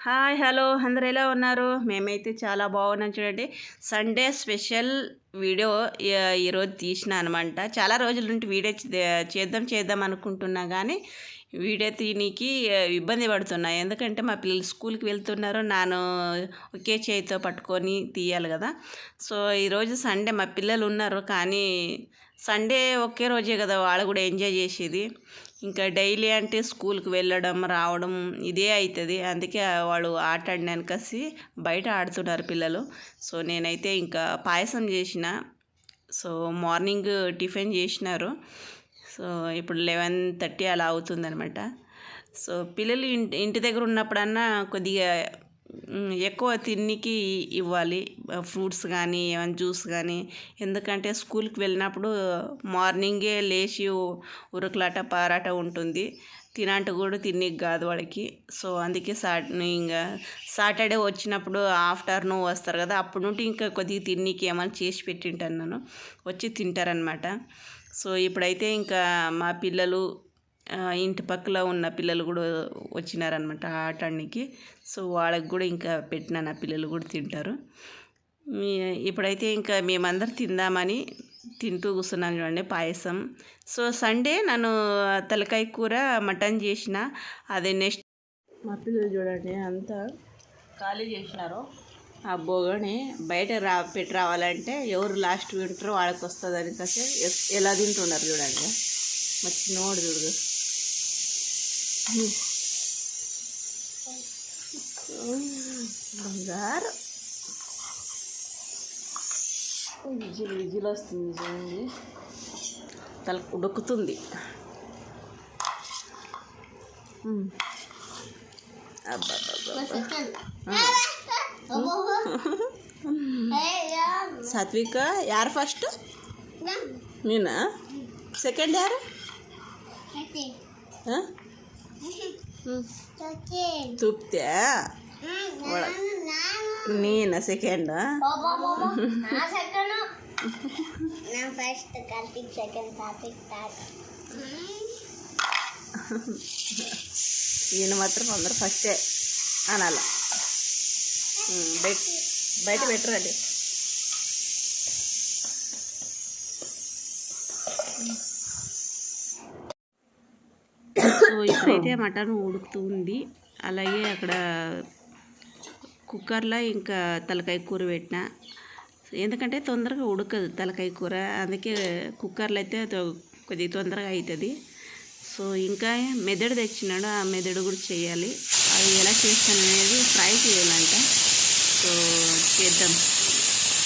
Hi hello అందరు ఎలా ఉన్నారు? మేమైతే చాలా బాగున్నాం చూడండి. సండే స్పెషల్ వీడియో ఈరోజు తీసిన అనమాట చాలా రోజుల నుండి వీడియో చేద్దాం చేద్దాం అనుకుంటున్నా కానీ వీడియో తీనికి ఇబ్బంది పడుతున్నా. ఎందుకంటే మా పిల్లలు స్కూల్కి వెళ్తున్నారు. నాను ఒకే చేతితో పట్టుకొని తీయాలి కదా. సో ఈరోజు సండే మా పిల్లలు ఉన్నారు. కానీ సండే ఒకే రోజే కదా వాళ్ళు కూడా ఎంజాయ్ చేసేది. ఇంకా డైలీ అంటే స్కూల్కి వెళ్ళడం రావడం ఇదే అవుతుంది అందుకే వాళ్ళు ఆట ఆడినాకసి బయట ఆడుతున్నారు పిల్లలు. సో నేనైతే ఇంకా పాయసం చేసిన. సో మార్నింగ్ టిఫిన్ చేసినారు. సో ఇప్పుడు లెవెన్ థర్టీ అలా అవుతుందనమాట సో పిల్లలు ఇంటి ఇంటి దగ్గర ఉన్నప్పుడన్నా కొద్దిగా ఎక్కువ తిన్నికి ఇవ్వాలి ఫ్రూట్స్ కానీ ఏమైనా జ్యూస్ కానీ ఎందుకంటే స్కూల్కి వెళ్ళినప్పుడు మార్నింగే లేచి ఉరుకులాట పారాట ఉంటుంది. తినంట కూడా తిన్నికి కాదు వాడికి. సో అందుకే సా ఇంకా సాటర్డే వచ్చినప్పుడు ఆఫ్టర్నూన్ వస్తారు కదా అప్పుడు నుండి ఇంకా కొద్దిగా తిన్నికి ఏమైనా చేసి పెట్టింటాను నేను. వచ్చి తింటారనమాట సో ఇప్పుడైతే ఇంకా మా పిల్లలు ఇంటి పక్కల ఉన్న పిల్లలు కూడా వచ్చినారనమాట ఆటానికి. సో వాళ్ళకి కూడా ఇంకా పెట్టినాను నా పిల్లలు కూడా తింటారు. మీ ఇప్పుడైతే ఇంకా మేమందరం తిందామని తింటూ కూర్చున్నాను చూడండి పాయసం. సో సండే నన్ను తలకాయ కూర మటన్ చేసిన. అదే నెక్స్ట్ మా పిల్లలు చూడండి అంతా ఖాళీ చేసినారు. ఆ బోగని బయట రా పెట్టి రావాలంటే ఎవరు లాస్ట్ వింటారో వాళ్ళకి వస్తుందని అని ఎలా తింటున్నారు చూడండి. మా చిన్నోడు చూడదు బంగారు. విజిల్ విజిల్ వస్తుంది చూడండి. తల ఉడుకుతుంది. సాత్విక యారు ఫస్ట్? నేనా? సెకండ్ యారు? First Karthik second Karthik third ఈయన మాత్రం అందరు ఫస్టే అనాల. మ్మ్. బయట బయట పెట్టరండి సో ఇప్పుడైతే మటన్ ఉడుకుతూ ఉంది. అలాగే అక్కడ కుక్కర్లో ఇంకా తలకాయ కూర పెట్టిన. ఎందుకంటే తొందరగా ఉడకదు తలకాయ కూర. అందుకే కుక్కర్లో అయితే తొ- కొద్దిగా తొందరగా అవుతుంది సో ఇంకా మెదడు తెచ్చినాడు. ఆ మెదడు కూడా చేయాలి. అది ఎలా చేస్తాను అనేది ఫ్రై చేయాలంట. సో చేద్దాం.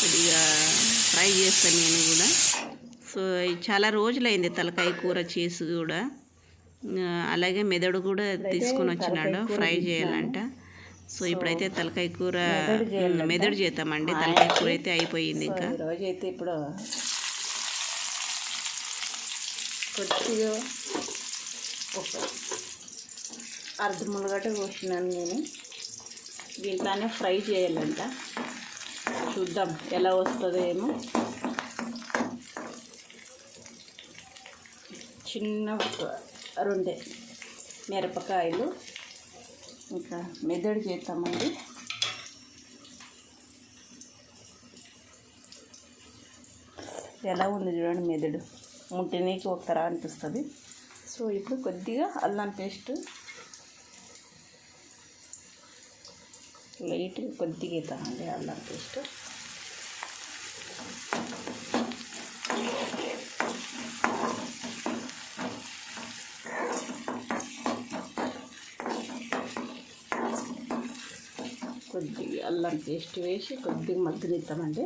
కొద్దిగా ఫ్రై చేస్తాను నేను కూడా. సో చాలా రోజులైంది తలకాయ కూర చేసి కూడా. అలాగే మెదడు కూడా తీసుకొని వచ్చినాడు. ఫ్రై చేయాలంట. సో ఇప్పుడైతే తలకాయ కూర మెదడు చేద్దామండి. తలకాయ కూర అయితే అయిపోయింది ఇంకా. రోజు అయితే ఇప్పుడు కొద్దిగా ఒక అర్ధ ములగడ్డ కోసినాను నేను. దీంట్లోనే ఫ్రై చేయాలంట. చూద్దాం ఎలా వస్తుందో ఏమో. చిన్న రెండే మిరపకాయలు. ఇంకా మెదడు చేస్తామండి ఎలా ఉంది చూడండి మెదడు. ముట్టినీకి ఒకరా అనిపిస్తుంది. సో ఇప్పుడు కొద్దిగా అల్లం పేస్ట్ లైట్గా కొద్దిగా వేద్దామండి అల్లం పేస్ట్. కొద్దిగా అల్లం పేస్ట్ వేసి కొద్దిగా మగ్గనిద్దామండి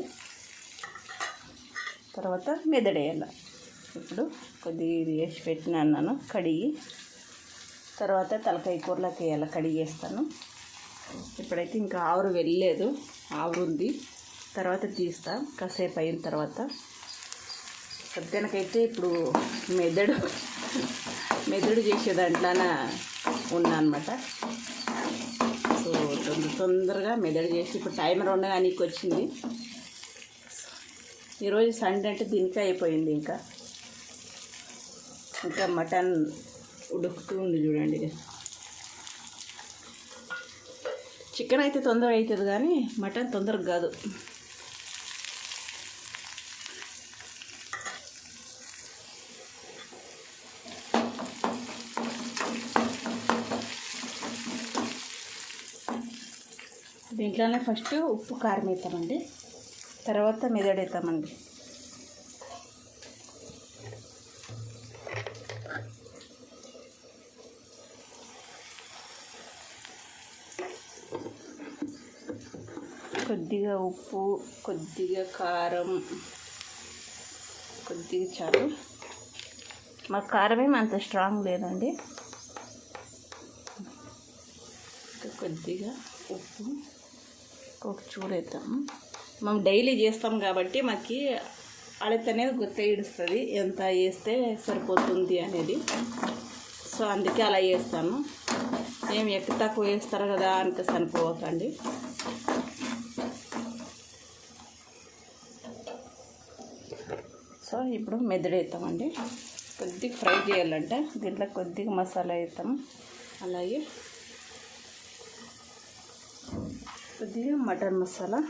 తర్వాత మెదడేయాలి. ఇప్పుడు కొద్దిగా ఇది వేసి పెట్టినాను కడిగి. తర్వాత తలకాయ కూరలోకి వేయాలి కడిగి వేస్తాను ఇప్పుడైతే ఇంకా ఆవురు వెళ్ళలేదు ఆవురు ఉంది. తర్వాత తీస్తా కాసేపు అయిన తర్వాత. సత్యానికైతే ఇప్పుడు మెదడు మెదడు చేసే దాంట్లోన ఉన్నా అనమాట సో తొందర తొందరగా మెదడు చేసి ఇప్పుడు టైమర్ ఉండగా నీకు వచ్చింది. ఈరోజు సండే అంటే దీనికే అయిపోయింది ఇంకా. ఇంకా మటన్ ఉడుకుతూ ఉంది చూడండి. చికెన్ అయితే తొందరగా అవుతుంది కానీ మటన్ తొందరగా కాదు. దీంట్లోనే ఫస్ట్ ఉప్పు కారం వేస్తామండి తర్వాత మెదడు వేస్తామండి కొద్దిగా ఉప్పు కొద్దిగా కారం కొద్దిగా చాలు మా కారం ఏమి అంత స్ట్రాంగ్ లేదండి. కొద్దిగా ఉప్పు. ఒక చూడేద్దాం. మనం డైలీ చేస్తాం కాబట్టి మాకు అడత అనేది గుర్త ఇడుస్తుంది ఎంత వేస్తే సరిపోతుంది అనేది. సో అందుకే అలా చేస్తాను. ఏం ఎక్కువ తక్కువ వేస్తారు కదా అంటే సరిపోవకండి సో ఇప్పుడు మెదడు వేస్తామండి కొద్దిగా ఫ్రై చేయాలంటే దీంట్లో కొద్దిగా మసాలా వేస్తాం అలాగే కొద్దిగా మటన్ మసాలా.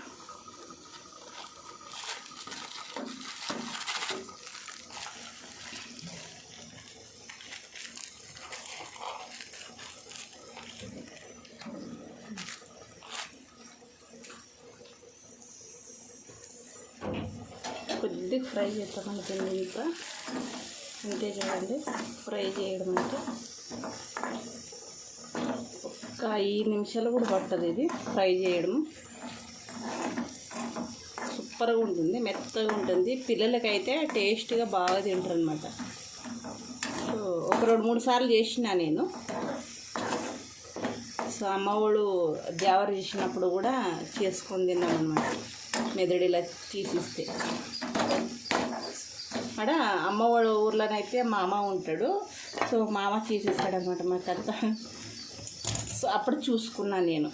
కొద్దిగా ఫ్రై చేస్తామండి ఇంకా అంతే చూడండి ఫ్రై చేయడం అంటే ఒక ఐదు నిమిషాలు కూడా పట్టదు ఇది. ఫ్రై చేయడం. సూపర్గా ఉంటుంది మెత్తగా ఉంటుంది. పిల్లలకైతే టేస్ట్గా బాగా తింటారు అనమాట సో ఒక రెండు మూడు సార్లు చేసిన నేను. సో అమ్మవాడు జావర్ చేసినప్పుడు కూడా చేసుకొని తిన్నాం అనమాట మెదడు ఇలా తీసిస్తే. ఆడ అమ్మవాడు ఊర్లోనైతే మా అమ్మ ఉంటాడు. సో మామ చేసిస్తాడనమాట అనమాట మాకంతా సో అప్పుడు చూసుకున్నా నేను.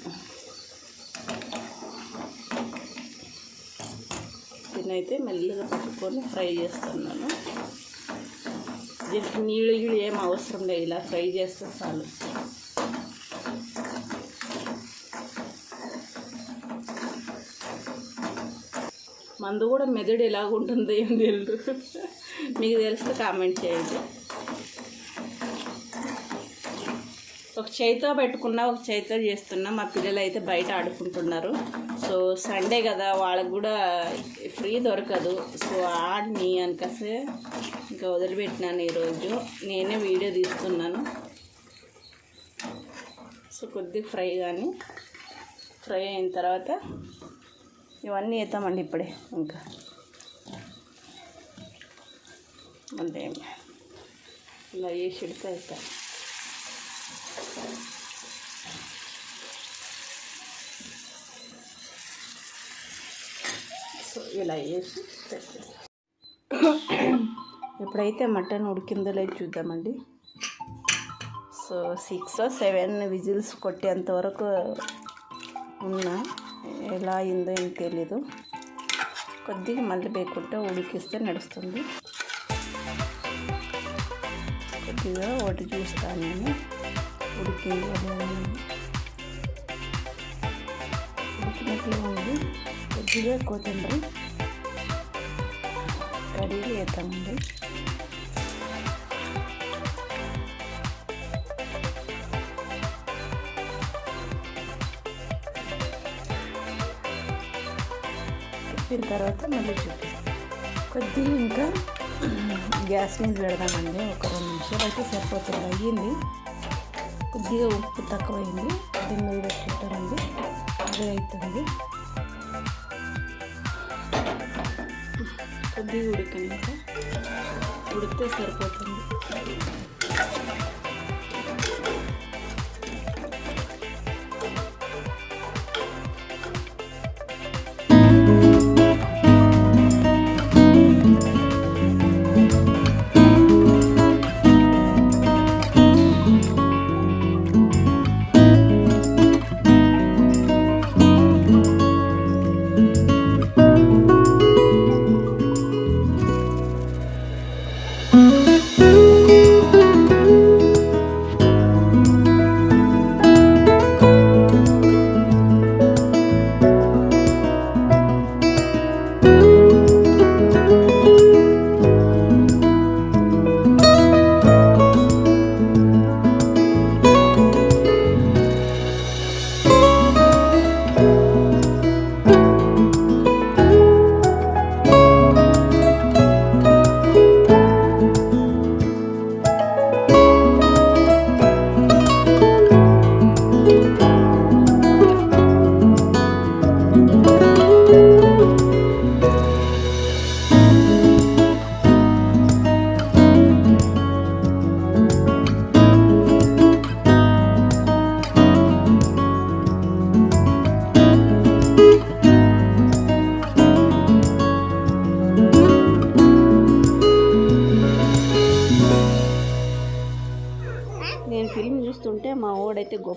దీన్నైతే మెల్లగా పట్టుకొని ఫ్రై చేస్తున్నాను. దీనికి నీళ్ళు గీళ్ళు ఏం అవసరం లేదు ఇలా ఫ్రై చేస్తే చాలు. మందు కూడా మెదడు ఎలాగుంటుందో ఏం తెలియదు మీకు తెలిస్తే కామెంట్ చేయండి. ఒక చేతితో పెట్టుకున్నా ఒక చేతితో చేస్తున్నా. మా పిల్లలు అయితే బయట ఆడుకుంటున్నారు. సో సండే కదా వాళ్ళకు కూడా ఫ్రీ దొరకదు. సో ఆడిని అనకసే ఇంకా వదిలిపెట్టినాను ఈరోజు. నేనే వీడియో తీస్తున్నాను. సో కొద్దిగా ఫ్రై కానీ ఫ్రై అయిన తర్వాత ఇవన్నీ వేస్తామండి ఇప్పుడే ఇంకా. అంతే ఇలా వేసి పెడితే వేస్తాను సో ఇలా వేసి ఎప్పుడైతే మటన్ ఉడికిందో లేదు చూద్దామండి. సో సిక్స్ సెవెన్ విజిల్స్ కొట్టేంత వరకు ఉన్నా ఎలా అయిందో ఏం తెలీదు. కొద్దిగా మళ్ళీ వేయకుంటే ఉడికిస్తే నడుస్తుంది. కొద్దిగా ఒకటి చూస్తాను నేను ఉడికింది ఉడికినట్లు ఉంది. కొద్దిగా కొత్తిమీర కడిగి వేద్దామండి తిప్పిన తర్వాత మళ్ళీ చూపిస్తాం. కొద్దిగా ఇంకా గ్యాస్ మీద పెడదామండి ఒక రెండు నిమిషాలు అయితే సరిపోతుంది. అయ్యింది. కొద్దిగా ఉప్పు తక్కువైంది. దీని మీద పెట్టారండి అదే అవుతుంది. కొద్దిగా ఉడకనిక ఉడికితే సరిపోతుంది.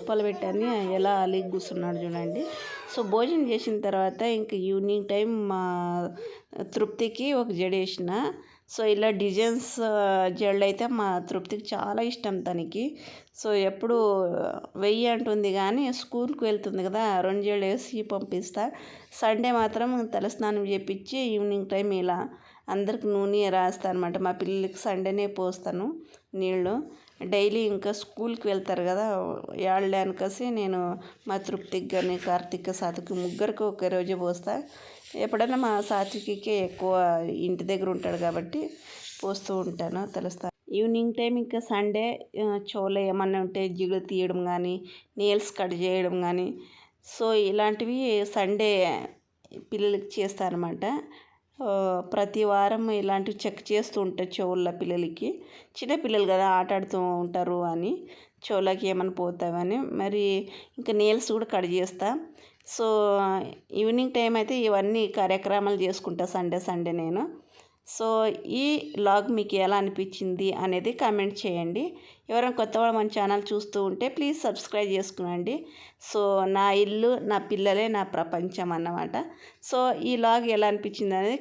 లోపల పెట్టని. ఎలా అలిగి కూర్చున్నాడు చూడండి. సో భోజనం చేసిన తర్వాత ఇంక ఈవినింగ్ టైం మా తృప్తికి ఒక జడ వేసిన. సో ఇలా డిజైన్స్ జడలు అయితే మా తృప్తికి చాలా ఇష్టం తనకి. సో ఎప్పుడు వెయ్యి అంటుంది కానీ స్కూల్కి వెళ్తుంది కదా రెండు జడలు వేసి పంపిస్తా. సండే మాత్రం తలస్నానం చేపించి ఈవినింగ్ టైం ఇలా అందరికి నూనె రాస్తాను అనమాట మా పిల్లలకి సండేనే పోస్తాను నీళ్ళు. డైలీ ఇంకా స్కూల్కి వెళ్తారు కదా ఏళ్ళడానికసి నేను మా తృప్తికి కానీ కార్తీక్ సాతికి ముగ్గురికి ఒకే రోజు పోస్తా. ఎప్పుడైనా మా సాత్వికే ఎక్కువ ఇంటి దగ్గర ఉంటాడు కాబట్టి పోస్తూ ఉంటాను తెలుస్తా. ఈవినింగ్ టైం ఇంకా సండే చోలో ఏమన్నా ఉంటే జిగులు తీయడం కానీ నేల్స్ కట్ చేయడం కానీ సో ఇలాంటివి సండే పిల్లలకి చేస్తానమాట ప్రతి వారం ఇలాంటివి చెక్ చేస్తూ ఉంటారు చెవుల పిల్లలకి. చిన్న పిల్లలు కదా ఆట ఆడుతూ ఉంటారు అని చెవులకి ఏమైనా పోతావని. మరి ఇంకా నేల్స్ కూడా కట్ చేస్తా. సో ఈవినింగ్ టైం అయితే ఇవన్నీ కార్యక్రమాలు చేసుకుంటా సండే సండే నేను. సో ఈ లాగ్ మీకు ఎలా అనిపించింది అనేది కామెంట్ చేయండి. ఎవరైనా కొత్త వాళ్ళు మన ఛానల్ చూస్తూ ఉంటే ప్లీజ్ సబ్స్క్రైబ్ చేసుకునండి. సో నా ఇల్లు నా పిల్లలే నా ప్రపంచం అన్నమాట. సో ఈ లాగ్ ఎలా అనిపించింది అనేది